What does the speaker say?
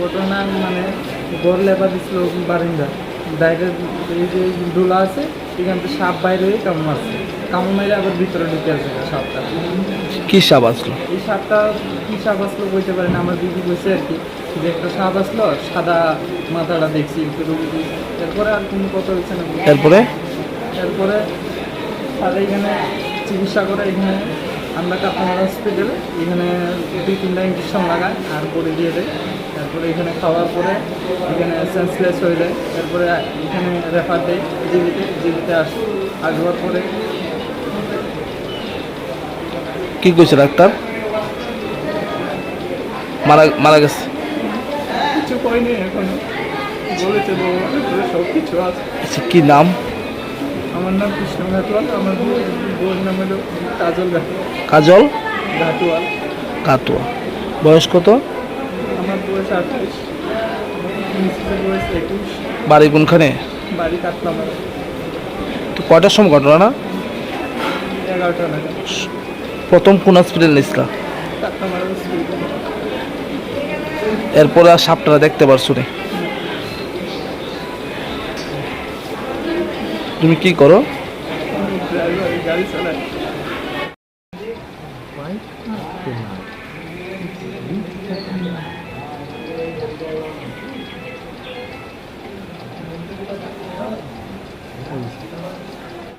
ঘটনা মানে গড় লেবা দিছিল বারিন্দা। ডাইরেক্ট এই যে ডোলা আছে এখান থেকে সাপ বাইরে হয়ে কামড় আছে কামড় মেরে আবার ভিতরে ঢুকে আছে সাপটা। কি সাপ আসলো? এই সাপটা কি সাপ আসলো বলতে পারি না আমার দিদি বলছে আর কি। যে একটা সাপ আসলো সাদা মাথাটা দেখছি একটু রুগী এরপরে আর কোনো কথা হচ্ছে না। এরপরে? এরপরে তারা এখানে চিকিৎসা করে এখানে আমরা কাপামার হসপিটালে এখানে দুই তিনটা ইঞ্জেকশন লাগায় আর করে দিয়ে দেয়। তারপরে এখানে খাওয়ার পরে এখানে সেন্সলেস হয়ে যায়। তারপরে এখানে রেফার দেয় জীবিতে জীবিতে আসে আসবার পরে। কি কইছে ডাক্তার? মারা মারা গেছে। কিছু কয়নি এখনও। বলেছে বউ সব কিছু আছে। আচ্ছা কি নাম? আমার নাম কৃষ্ণ ঘাটওয়াল আমার বউ- বউয়ের নাম হলো কাজল কাজল? ঘাটওয়াল কাতুয়া বয়স কত? আমার বয়স আটত্রিশ। মিসেসের বয়স একুশ। বাড়ি কোনখানে? বাড়ি কাটলাম তো কয়টার সময় ঘটনা না? এগারোটা নাগাদ। প্রথম কোন হসপিটাল কাটলাম আর এরপরে আর সাপটা দেখতে পারছ রে। তুমি কি করো?